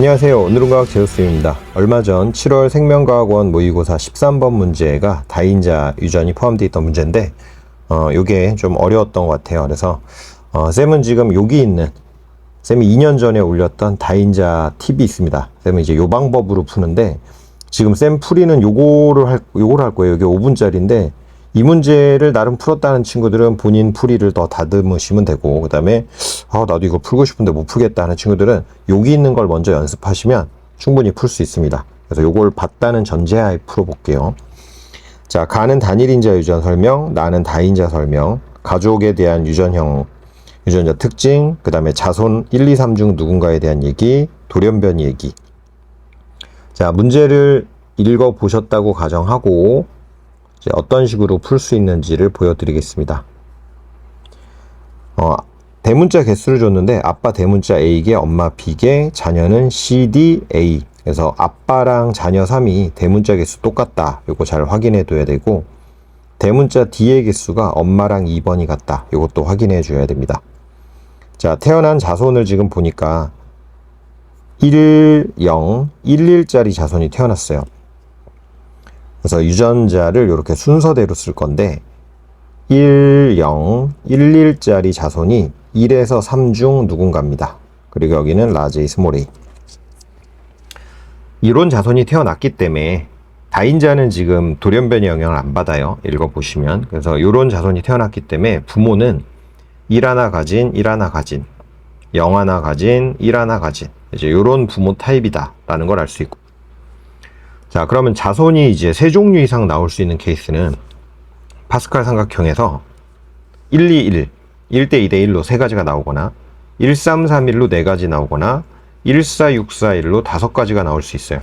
안녕하세요. 오늘은 과학 제우스입니다. 얼마 전 7월 생명과학원 모의고사 13번 문제가 다인자 유전이 포함되어 있던 문제인데, 어, 요게 좀 어려웠던 것 같아요. 그래서, 어, 쌤은 지금 여기 있는, 쌤이 2년 전에 올렸던 다인자 팁이 있습니다. 쌤은 이제 요 방법으로 푸는데, 지금 쌤 풀이는 요거를 할, 요거를 할 거예요. 이게 5분짜리인데, 이 문제를 나름 풀었다는 친구들은 본인 풀이를 더 다듬으시면 되고, 그 다음에, 아, 나도 이거 풀고 싶은데 못 풀겠다 하는 친구들은 여기 있는 걸 먼저 연습하시면 충분히 풀 수 있습니다. 그래서 요걸 봤다는 전제하에 풀어볼게요. 자, 가는 단일 인자 유전 설명, 나는 다인자 설명, 가족에 대한 유전형, 유전자 특징, 그 다음에 자손 1, 2, 3 중 누군가에 대한 얘기, 돌연변 얘기. 자, 문제를 읽어보셨다고 가정하고, 어떤 식으로 풀 수 있는지를 보여드리겠습니다. 어, 대문자 개수를 줬는데 아빠 대문자 A개, 엄마 B개, 자녀는 C, D, A. 그래서 아빠랑 자녀 3이 대문자 개수 똑같다. 요거 잘 확인해 둬야 되고 대문자 D의 개수가 엄마랑 2번이 같다. 요것도 확인해 줘야 됩니다. 자, 태어난 자손을 지금 보니까 1, 0, 1, 1짜리 자손이 태어났어요. 그래서 유전자를 이렇게 순서대로 쓸 건데 1, 0, 1, 1짜리 자손이 1에서 3 중 누군가입니다. 그리고 여기는 라지 스몰이 이런 자손이 태어났기 때문에 다인자는 지금 돌연변이 영향을 안 받아요. 읽어보시면. 그래서 이런 자손이 태어났기 때문에 부모는 1 하나 가진, 1 하나 가진, 0 하나 가진, 1 하나 가진. 이제 이런 부모 타입이다. 라는 걸 알 수 있고. 자, 그러면 자손이 이제 세 종류 이상 나올 수 있는 케이스는 파스칼 삼각형에서 1, 2, 1, 1대 2대 1로 세 가지가 나오거나 1, 3, 3, 1로 네 가지 나오거나 1, 4, 6, 4, 1로 다섯 가지가 나올 수 있어요.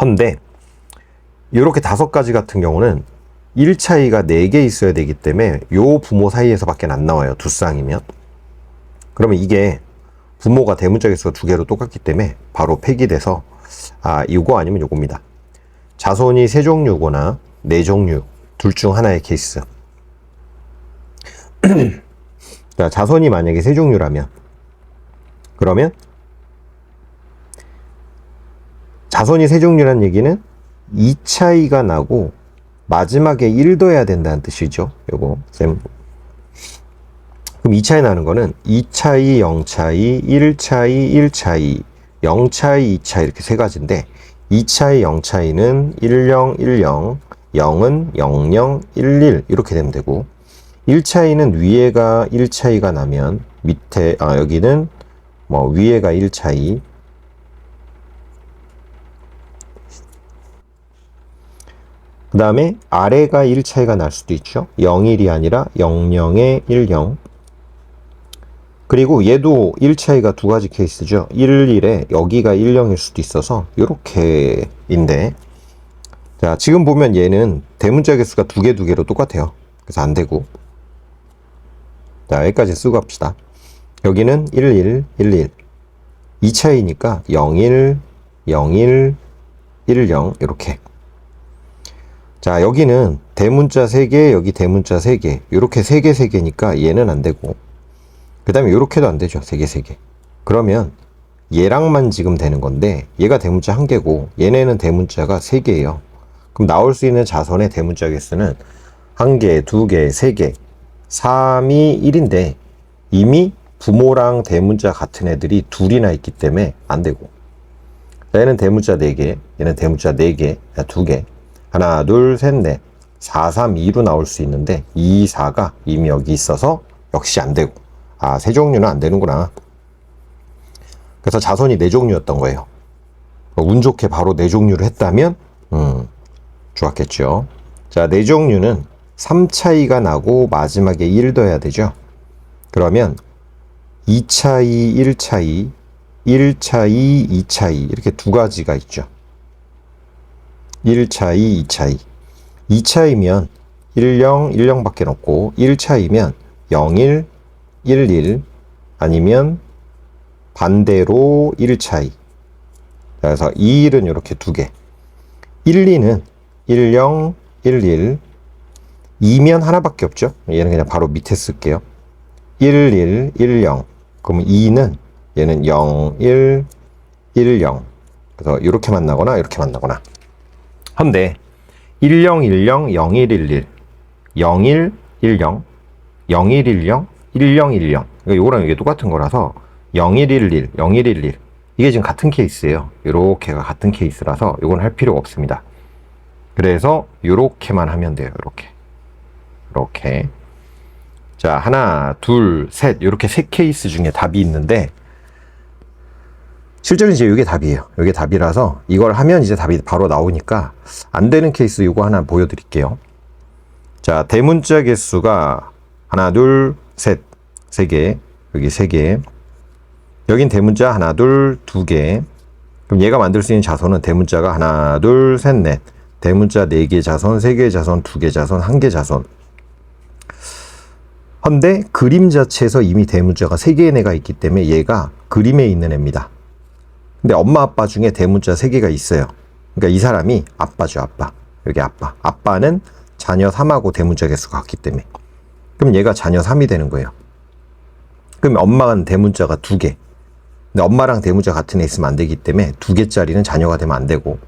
헌데 이렇게 다섯 가지 같은 경우는 1 차이가 4개 있어야 되기 때문에 요 부모 사이에서밖에 안 나와요. 두 쌍이면. 그러면 이게 부모가 개수가 두 개로 똑같기 때문에 바로 폐기돼서 아, 이거 아니면 요겁니다. 자손이 세 종류거나 네 종류 둘 중 하나의 케이스. 자, 자손이 만약에 세 종류라면 그러면 자손이 세 종류란 얘기는 2 차이가 나고 마지막에 1 더해야 된다는 뜻이죠. 요거 쌤. 그럼 2 차이 나는 거는 2 차이, 0 차이, 1 차이, 1 차이, 0 차이, 2 차이 이렇게 세 가지인데 2 차이, 0 차이는 10, 10, 0은 00, 11 이렇게 되면 되고 1 차이는 위에가 1 차이가 나면 밑에 아 여기는 뭐 위에가 1 차이 그 다음에 아래가 1 차이가 날 수도 있죠. 01이 아니라 00에 10 그리고 얘도 1 차이가 두 가지 케이스죠. 1, 1에 여기가 1, 0일 수도 있어서 이렇게인데 자 지금 보면 얘는 대문자 개수가 두 개 두 개로 똑같아요. 그래서 안 되고 자 여기까지 쓰고 합시다. 여기는 1, 1, 1, 1 2 차이니까 0, 1, 0, 1, 1, 0 이렇게 자 여기는 대문자 3개 여기 대문자 3개 이렇게 3개 3개니까 얘는 안 되고 그 다음에 이렇게도 안 되죠. 3개, 3개. 그러면 얘랑만 지금 되는 건데 얘가 대문자 1개고 얘네는 대문자가 3개예요. 그럼 나올 수 있는 자선의 대문자 개수는 1개, 2개, 3개, 3이 1인데 이미 부모랑 대문자 같은 애들이 둘이나 있기 때문에 안 되고 얘는 대문자 4개, 얘는 대문자 4개, 2개 하나, 둘, 셋, 넷 4, 3, 2로 나올 수 있는데 2, 4가 이미 여기 있어서 역시 안 되고 아, 세 종류는 안 되는구나. 그래서 자손이 네 종류였던 거예요. 운 좋게 바로 네 종류를 했다면, 음, 좋았겠죠. 자, 네 종류는 3 차이가 나고 마지막에 1 더해야 되죠. 그러면 2 차이, 1 차이, 1 차이, 2 차이, 이렇게 두 가지가 있죠. 1 차이, 2 차이. 2 차이면 10, 10 밖에 없고, 1 차이면 01, 1, 1 아니면 반대로 1 차이. 그래서 2, 1은 이렇게 두 개. 1, 2는 1, 0, 1, 1. 2면 하나밖에 없죠. 얘는 그냥 바로 밑에 쓸게요. 1, 1, 1, 0. 그러면 2는 얘는 0, 1, 1, 0. 그래서 이렇게 만나거나 이렇게 만나거나. 헌데 10, 10, 0111, 01, 10, 0110, 1010. 그러니까 요거랑 이게 똑같은 거라서 0111, 0111. 이게 지금 같은 케이스예요. 요렇게가 같은 케이스라서 요건 할 필요가 없습니다. 그래서 요렇게만 하면 돼요. 요렇게. 요렇게. 자, 하나, 둘, 셋. 요렇게 세 케이스 중에 답이 있는데 실제로 이제 이게 답이에요. 이게 답이라서 이걸 하면 이제 답이 바로 나오니까 안 되는 케이스 이거 하나 보여드릴게요. 자, 대문자 개수가 하나, 둘, 셋, 세 개. 여기 세 개. 여긴 대문자 하나, 둘, 두 개. 그럼 얘가 만들 수 있는 자손은 대문자가 하나, 둘, 셋, 넷. 대문자 네 개 자손, 세개 자손, 두개 자손, 한개 자손. 헌데 그림 자체에서 이미 대문자가 세 개의 애가 있기 때문에 얘가 그림에 있는 애입니다. 근데 엄마 아빠 중에 대문자 세 개가 있어요. 그러니까 이 사람이 아빠죠, 아빠. 여기 아빠. 아빠는 자녀 3하고 대문자 개수가 같기 때문에. 그럼 얘가 자녀 3이 되는 거예요. 그럼 엄마는 대문자가 두 개. 근데 엄마랑 대문자 같은 애 있으면 안 되기 때문에 두 개짜리는 자녀가 되면 안 되고.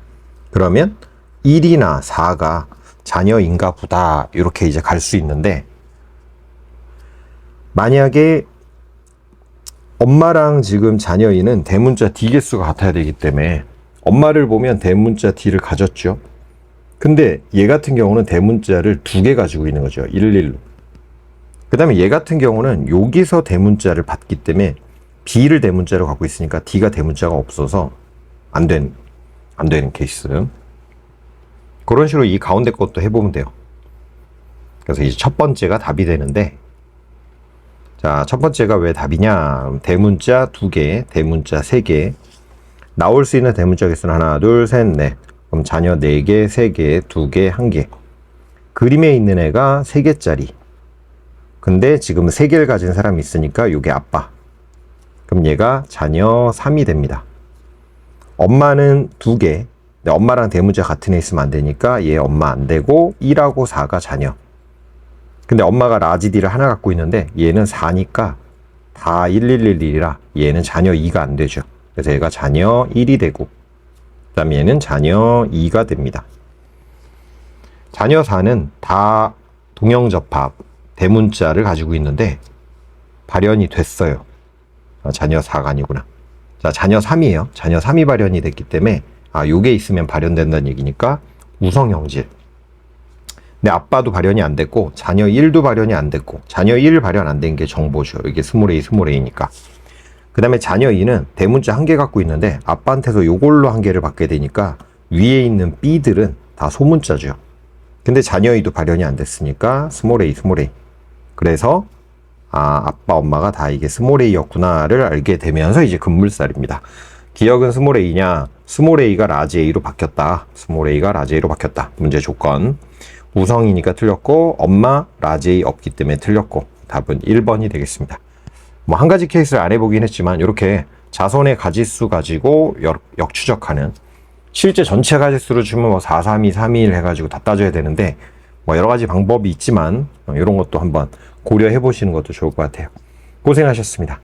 그러면 1이나 4가 자녀인가 보다. 이렇게 이제 갈 수 있는데 만약에 엄마랑 지금 자녀인은 대문자 D 개수가 같아야 되기 때문에 엄마를 보면 대문자 D를 가졌죠. 근데 얘 같은 경우는 대문자를 두 개 가지고 있는 거죠. 11로. 그 다음에 얘 같은 경우는 여기서 대문자를 받기 때문에 B를 대문자로 갖고 있으니까 D가 대문자가 없어서 안 된, 안 되는 케이스. 그런 식으로 이 가운데 것도 해보면 돼요. 그래서 이제 첫 번째가 답이 되는데 자, 첫 번째가 왜 답이냐? 대문자 두 개, 대문자 세 개. 나올 수 있는 대문자 개수는 하나, 둘, 셋, 넷. 그럼 자녀 네 개, 세 개, 두 개, 한 개. 그림에 있는 애가 세 개짜리. 근데 지금 세 개를 가진 사람이 있으니까 이게 아빠. 그럼 얘가 자녀 3이 됩니다. 엄마는 두 개. 엄마랑 대문자 같은 애 있으면 안 되니까 얘 엄마 안 되고 1하고 4가 자녀. 근데 엄마가 라지디를 하나 갖고 있는데 얘는 4니까 다 1111이라 얘는 자녀 2가 안 되죠. 그래서 얘가 자녀 1이 되고 그 다음에 얘는 자녀 2가 됩니다. 자녀 4는 다 동형접합 대문자를 가지고 있는데 발현이 됐어요. 아, 자녀 4가 아니구나. 자, 자녀 3이에요. 자녀 3이 발현이 됐기 때문에 아, 요게 있으면 발현된다는 얘기니까 우성형질. 근데 아빠도 발현이 안 됐고 자녀 1도 발현이 안 됐고 자녀 1 발현 안 된 게 정보죠. 이게 스몰 A 스몰 A니까. 그 다음에 자녀 2는 대문자 한 개 갖고 있는데 아빠한테서 요걸로 한 개를 받게 되니까 위에 있는 B들은 다 소문자죠. 근데 자녀 2도 발현이 안 됐으니까 스몰 A 스몰 A. 그래서 아 아빠 엄마가 다 이게 스몰 A였구나를 알게 되면서 이제 급물살입니다. 기억은 스몰 A냐? 스몰 A가 라지 A로 바뀌었다. 스몰 A가 라지 A로 바뀌었다. 문제 조건. 우성이니까 틀렸고 엄마 라제이 없기 때문에 틀렸고 답은 1번이 되겠습니다. 뭐 한 가지 케이스를 안 해보긴 했지만 이렇게 자손의 가지수 가지고 역, 역추적하는 실제 전체 가지수로 주면 뭐 4, 3, 2, 3, 1 해가지고 다 따져야 되는데 뭐 여러 가지 방법이 있지만 이런 것도 한번 고려해 보시는 것도 좋을 것 같아요. 고생하셨습니다.